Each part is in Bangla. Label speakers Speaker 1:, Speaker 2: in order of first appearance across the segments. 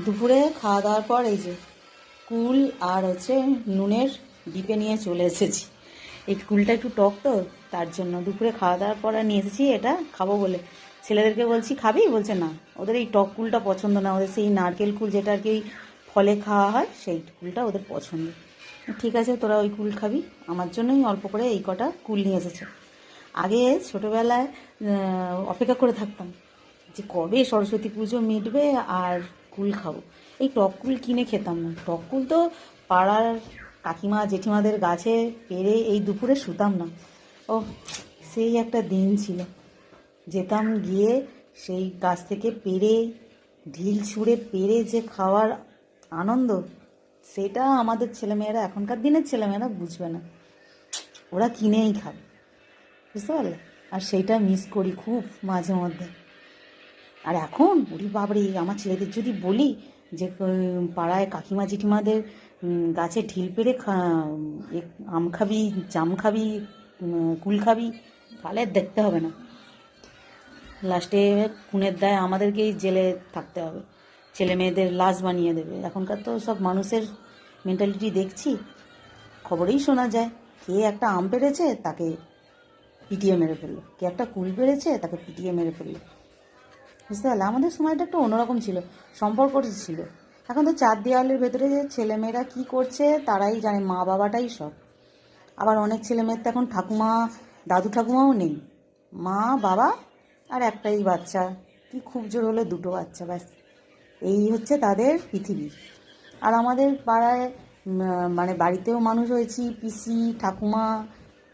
Speaker 1: দুপুরে খাওয়া দাওয়ার পর এই যে কুল আর হচ্ছে নুনের ডিপে নিয়ে চলে এসেছি। এই কুলটা একটু টক তো, তার জন্য দুপুরে খাওয়া দাওয়ার পর নিয়ে এসেছি, এটা খাব বলে। ছেলেদেরকে বলছি, খাবি? বলছে, না। ওদের এই টক কুলটা পছন্দ না, ওদের সেই নারকেল কুল যেটা আর কি ফলে খাওয়া হয়, সেই কুলটা ওদের পছন্দ। ঠিক আছে, তোরা ওই কুল খাবি। আমার জন্যই অল্প করে এই কটা কুল নিয়ে এসেছে। আগে ছোটোবেলায় অপেক্ষা করে থাকতাম যে কবে সরস্বতী পুজো মিটবে আর কুল খাব। এই টক কুল কিনে খেতাম না। টক কুল তো পাড়ার কাকিমা, জেঠিমাদের গাছে পেরে এই দুপুরে শুতাম না। ও সেই একটা দিন ছিল। যেতাম গিয়ে সেই গাছ থেকে পেরে, ঢিল ছুঁড়ে পেরে যে খাওয়ার আনন্দ, সেটা আমাদের ছেলেমেয়েরা, এখনকার দিনের ছেলেমেয়েরা বুঝবে না। ওরা কিনেই খাবে। বুঝতে পারলে? আর সেইটা মিস করি খুব মাঝে মধ্যে। আর এখন, ওরে বাবরে আমার ছেলেদের যদি বলি যে পাড়ায় কাকিমা, জেঠিমাদের গাছে ঢিল পেড়ে আম খাবি, জাম খাবি কুল খাবি, তাহলে দেখতে হবে না। লাস্টে খুনের দায় আমাদেরকেই জেলে থাকতে হবে। ছেলে মেয়েদের লাশ বানিয়ে দেবে। এখনকার তো সব মানুষের মেন্টালিটি দেখছি, খবরেই শোনা যায়, কে একটা আম পেড়েছে, তাকে পিটিয়ে মেরে ফেলল। কে একটা কুল পেড়েছে, তাকে পিটিয়ে মেরে ফেলল। বুঝতে পারলে? আমাদের সময়টা একটু অন্যরকম ছিল সম্পর্ক ছিল। এখন তো চার দেওয়ালের ভেতরে যে ছেলেমেয়েরা কী করছে, তারাই জানে মা বাবাটাই সব। আবার অনেক ছেলেমেয়ের তো এখন ঠাকুমা, দাদু ঠাকুমাও নেই। মা, বাবা আর একটাই বাচ্চা। কি খুব জোর হলে দুটো বাচ্চা, ব্যাস। এই হচ্ছে তাদের পৃথিবী। আর আমাদের পাড়ায় মানে বাড়িতেও মানুষ হয়েছি, পিসি, ঠাকুমা,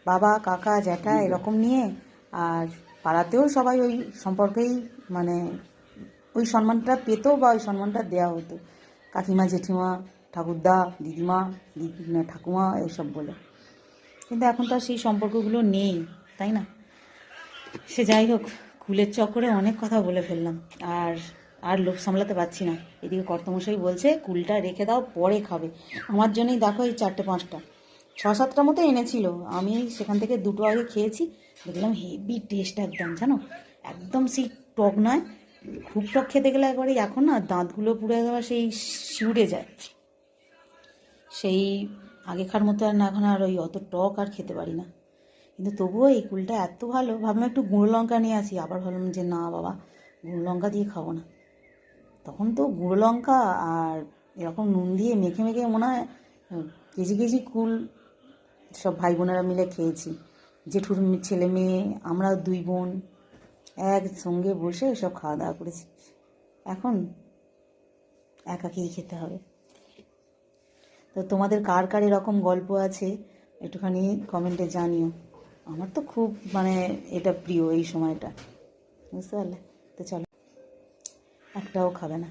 Speaker 1: বাবা, কাকা, জ্যাঠা, এরকম নিয়ে। আর পাড়াতেও সবাই ওই সম্পর্কেই মানে ওই সম্মানটা পেতো বা ওই সম্মানটা দেওয়া হতো। কাকিমা জেঠিমা ঠাকুরদা দিদিমা দিদি না, ঠাকুমা এইসব বলে। কিন্তু এখন তো আর সেই সম্পর্কগুলো নেই তাই না? সে যাই হোক কুলের চক্করে অনেক কথা বলে ফেললাম। আর আর লোক সামলাতে পারছি না। এদিকে কর্তমশাই বলছে কুলটা রেখে দাও পরে খাবে। আমার জন্যই দেখো এই চারটে পাঁচটা। ছ সাতটা মতো এনেছিল। আমি সেখান থেকে দুটো আগে খেয়েছি। দেখলাম হেভি টেস্ট একদম, জানো? একদম সেই টক নয়। খুব টক খেতে গেলে একবারে এখন না দাঁতগুলো পুরো একবার সেই শিউড়ে যায়। সেই আগেকার মতো আর না, এখন আর ওই অত টক আর খেতে পারি না। কিন্তু তবুও এই কুলটা এত ভালো। ভাবলাম একটু গুঁড়ো লঙ্কা নিয়ে আসি। আবার ভাবলাম যে না বাবা, গুঁড়ো লঙ্কা দিয়ে খাব না। তখন তো গুঁড়ো লঙ্কা আর এরকম নুন দিয়ে মেখে মেখে মনে হয় কেজি কেজি কুল সব ভাই বোনেরা মিলে খেয়েছি। জেঠুর ছেলে মেয়ে, আমরা দুই বোন, একসঙ্গে বসে সব খাওয়া দাওয়া করেছি। এখন একাকেই খেতে হবে। তো তোমাদের কার কার এরকম গল্প আছে, একটুখানি কমেন্টে জানিও। আমার তো খুব মানে এটা প্রিয় এই সময়টা। বুঝতে পারলে? তো চলো, একটাও খাবে না।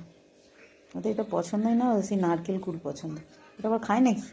Speaker 1: ওদের এটা পছন্দই না ও সেই নারকেল কুল পছন্দ। এটা আবার খায় নাকি।